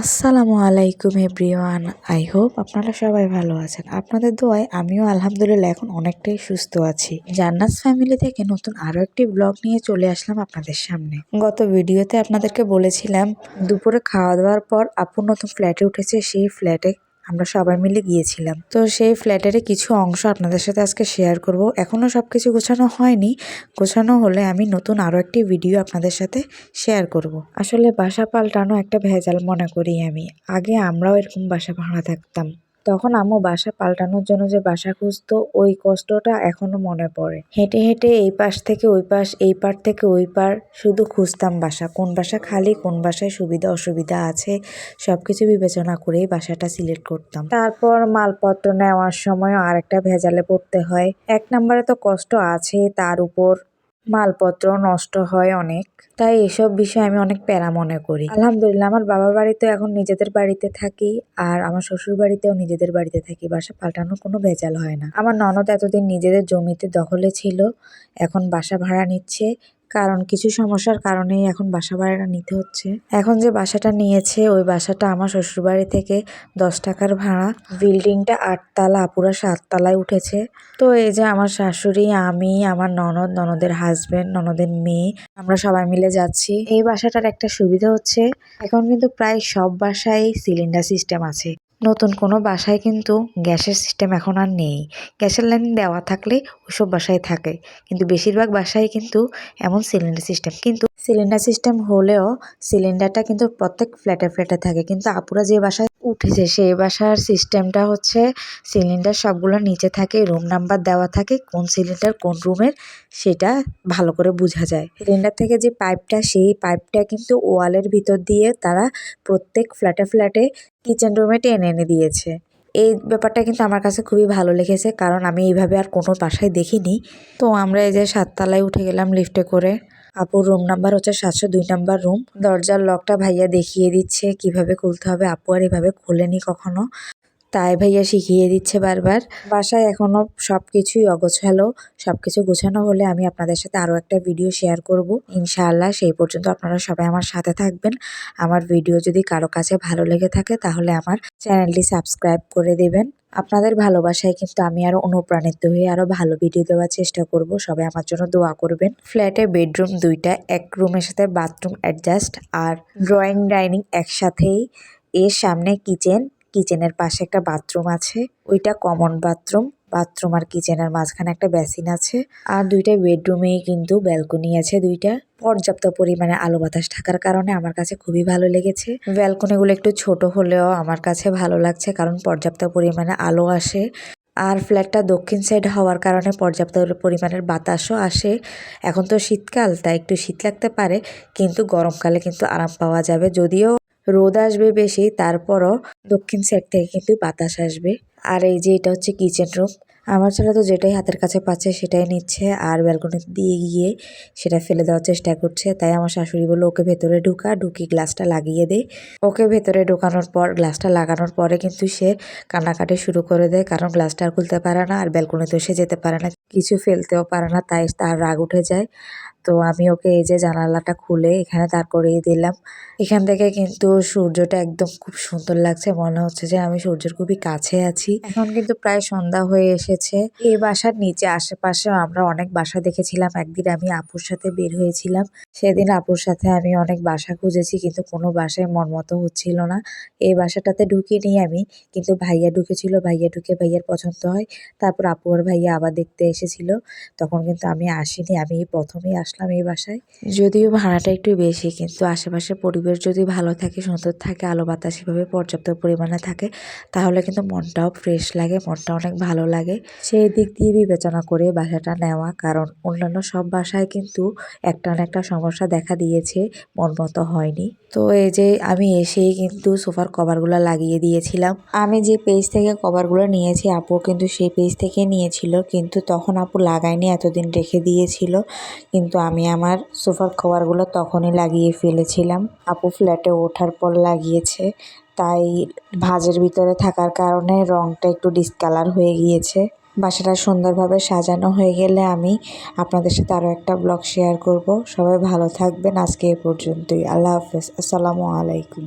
আসসালামু আলাইকুম everyone. I hope আপনারা সবাই ভালো আছেন। আপনাদের দোয়ায় আমিও আলহামদুলিল্লাহ এখন অনেকটাই সুস্থ আছি। জান্নাস ফ্যামিলি থেকে নতুন আরও একটি ব্লগ নিয়ে চলে আসলাম আপনাদের সামনে। গত ভিডিওতে আপনাদেরকে বলেছিলাম, দুপুরে খাওয়া দাওয়ার পর আপু নতুন ফ্ল্যাটে উঠেছে, সেই ফ্ল্যাটে আমরা সবাই মিলে গিয়েছিলাম। তো সেই ফ্ল্যাটের কিছু অংশ আপনাদের সাথে আজকে শেয়ার করব। সব কিছু গোছানো হয়নি। গোছানো হলে আমি নতুন আরও একটি ভিডিও আপনাদের সাথে শেয়ার করব। আসলে বাসা পাল্টানো একটা ভেজাল মনে করি আমি। আগে আমরাও এরকম বাসা ভাড়া থাকতাম। তখন আম্মু বাসা পাল্টানোর জন্য যে বাসা খুঁজতো, ওই কষ্টটা এখনও মনে পড়ে। হেঁটে হেঁটে এই পাশ থেকে ওই পাশ, এই পার থেকে ওই পার শুধু খুঁজতাম বাসা, কোন বাসা খালি, কোন বাসায় সুবিধা অসুবিধা আছে, সবকিছু বিবেচনা করেই বাসাটা সিলেক্ট করতাম। তারপর মালপত্র নেওয়ার সময় আরেকটা ভেজালে পড়তে হয়। এক নম্বরে তো কষ্ট আছে তার উপর। মালপত্র নষ্ট হয় অনেক। তাই এসব বিষয়ে আমি অনেক প্যারা মনে করি। আলহামদুলিল্লাহ, আমার বাবার বাড়িতে এখন নিজেদের বাড়িতে থাকি আর আমার শ্বশুর বাড়িতেও নিজেদের বাড়িতে থাকি। বাসা পাল্টানোর কোনো ভেজাল হয় না। আমার ননদ এতদিন নিজেদের জমিতে দখলে ছিল, এখন বাসা ভাড়া নিচ্ছে। কারণ কিছু সমস্যার কারণেই এখন বাসা ভাড়াটা নিতে হচ্ছে। এখন যে বাসাটা নিয়েছে, ওই বাসাটা আমার শ্বশুরবাড়ি থেকে দশ টাকার ভাড়া। বিল্ডিংটা আটতলা, পুরো সাততলায় উঠেছে। তো এই যে আমার শাশুড়ি, আমি, আমার ননদ, ননদের হাজবেন্ড ননদের মেয়ে, আমরা সবাই মিলে যাচ্ছি। এই বাসাটার একটা সুবিধা হচ্ছে, এখন কিন্তু প্রায় সব বাসায় সিলিন্ডার সিস্টেম আছে। নতুন কোনো বাসায় কিন্তু গ্যাসের সিস্টেম এখন আর নেই। গ্যাসের লাইন দেওয়া থাকলে ওইসব বাসায় থাকে। কিন্তু বেশিরভাগ বাসায় কিন্তু এমন সিলিন্ডার সিস্টেম কিন্তু সিলিন্ডার সিস্টেম হলেও সিলিন্ডারটা কিন্তু প্রত্যেক ফ্ল্যাটে ফ্ল্যাটে থাকে। কিন্তু আপুরা যে বাসায় উঠেছে সেই বাসার সিস্টেমটা হচ্ছে সিলিন্ডার সবগুলো নিচে থাকে রুম নাম্বার দেওয়া থাকে, কোন সিলিন্ডার কোন রুমের সেটা ভালো করে বোঝা যায়। সিলিন্ডার থেকে যে পাইপটা সেই পাইপটা কিন্তু ওয়ালের ভিতর দিয়ে তারা প্রত্যেক ফ্ল্যাটে ফ্ল্যাটে কিচেন রুমে টেনে এনে দিয়েছে। এই ব্যাপারটা কিন্তু আমার কাছে খুবই ভালো লেগেছে, কারণ আমি এইভাবে আর কোনো বাসায় দেখিনি। তো আমরা এই যে সাততলায় উঠে গেলাম লিফটে করে। আপুর রুম নাম্বার হচ্ছে সাতশো দুই নাম্বার রুম। দরজার লকটা ভাইয়া দেখিয়ে দিচ্ছে কীভাবে খুলতে হবে। আপু আর এভাবে খোলেনি কখনো। তাই ভাইয়া শিখিয়ে দিচ্ছে বারবার। বাসায় এখনও সব কিছুই অগোছালো সব কিছু গোছানো হলে আমি আপনাদের সাথে আরও একটা ভিডিও শেয়ার করব। ইনশাআল্লাহ সেই পর্যন্ত আপনারা সবাই আমার সাথে থাকবেন। আমার ভিডিও যদি কারও কাছে ভালো লেগে থাকে তাহলে আমার চ্যানেলটি সাবস্ক্রাইব করে দেবেন। আপনাদের ভালোবাসায় কিন্তু আমি আরও অনুপ্রাণিত হয়ে আরও ভালো ভিডিও দেওয়ার চেষ্টা করব। সবাই আমার জন্য দোয়া করবেন। ফ্ল্যাটে বেডরুম দুইটা, এক রুমের সাথে বাথরুম অ্যাডজাস্ট আর ড্রয়িং ডাইনিং একসাথেই। এর সামনে কিচেন কিচেনের পাশে একটা বাথরুম আছে। ওইটা কমন বাথরুম। বাথরুম আর কিচেনের মাঝখানে একটা বেসিন আছে। আর দুইটা বেডরুমেই কিন্তু ব্যালকনি আছে দুইটা। পর্যাপ্ত পরিমাণে আলো বাতাস থাকার কারণে আমার কাছে খুবই ভালো লেগেছে। ব্যালকনিগুলো একটু ছোট হলেও আমার কাছে ভালো লাগছে কারণ পর্যাপ্ত পরিমাণে আলো আসে। আর ফ্ল্যাটটা দক্ষিণ সাইড হওয়ার কারণে পর্যাপ্ত পরিমাণের বাতাসও আসে। এখন তো শীতকাল, তাই একটু শীত লাগতে পারে। কিন্তু গরমকালে কিন্তু আরাম পাওয়া যাবে। যদিও রোদ আসবে বেশি, তারপরও দক্ষিণ সাইড থেকে কিন্তু বাতাস আসবে। আর এই যে এটা হচ্ছে কিচেন রুম আমার ছেলে তো যেটাই হাতের কাছে পাচ্ছে সেটাই নিচ্ছে আর ব্যালকনি দিয়ে গিয়ে সেটা ফেলে দেওয়ার চেষ্টা করছে। তাই আমার শাশুড়ি বলল, ওকে ভেতরে ঢুকা, ঢুকি গ্লাসটা লাগিয়ে দে। ওকে ভেতরে ঢোকানোর পর গ্লাসটা লাগানোর পরে কিন্তু সে কান্নাকাটি শুরু করে দেয়, কারণ গ্লাসটা খুলতে পারে না আর ব্যালকনিতেও সে যেতে পারে না, কিছু ফেলতেও পারে না, তাই তার রাগ উঠে যায়। তো আমি ওকে এই যে জানালাটা খুলে এখানে দাঁড় করিয়ে দিলাম। এখান থেকে কিন্তু সূর্যটা একদম খুব সুন্দর লাগছে। মনে হচ্ছে যে আমি সূর্যের খুবই কাছে আছি। এখন কিন্তু প্রায় সন্ধ্যা হয়ে এসেছে। এই বাসার নিচে আশেপাশে আমরা অনেক বাসা দেখেছিলাম। একদিন আমি আপুর সাথে বের হয়েছিলাম। সেদিন আপুর সাথে আমি অনেক বাসা খুঁজেছি, কিন্তু কোনো বাসায় মন মতো হচ্ছিল না। এই বাসাটাতে ঢুকিনি আমি, কিন্তু ভাইয়া ঢুকেছিল। ভাইয়া ঢুকে ভাইয়ার পছন্দ হয়। তারপর আপু আর ভাইয়া আবার দেখতে এসেছিল। তখন কিন্তু আমি আসিনি। আমি প্রথমেই আসলাম এই বাসায়। যদিও ভাড়াটা একটু বেশি, কিন্তু আশেপাশে পরিবেশ যদি ভালো থাকে, সুন্দর থাকে, আলো বাতাস এভাবে পর্যাপ্ত পরিমাণে থাকে, তাহলে কিন্তু মনটাও ফ্রেশ লাগে, মনটা অনেক ভালো লাগে। সেই দিক দিয়ে বিবেচনা করে বাসাটা নেওয়া, কারণ অন্যান্য সব বাসায় কিন্তু একটা না একটা সমস্যা দেখা দিয়েছে মন মতো হয়নি। তো এই যে আমি এসেই কিন্তু সোফার কভারগুলো লাগিয়ে দিয়েছিলাম। আমি যে পেজ থেকে কভারগুলো নিয়েছি, আপু কিন্তু সেই পেজ থেকে নিয়েছিল। কিন্তু তখন আপু লাগায়নি, এতদিন রেখে দিয়েছিল। কিন্তু আমি আমার সোফার কভারগুলো তখনই লাগিয়ে ফেলেছিলাম। আপু ফ্ল্যাটে ওঠার পর লাগিয়েছে। তাই ভাঁজের ভিতরে থাকার কারণে রংটা একটু ডিসকালার হয়ে গিয়েছে। বাসাটা সুন্দরভাবে সাজানো হয়ে গেলে আমি আপনাদের সাথে আরও একটা ব্লগ শেয়ার করব। সবাই ভালো থাকবেন। আজকে এ পর্যন্তই। আল্লাহ হাফেজ। আসসালামু আলাইকুম।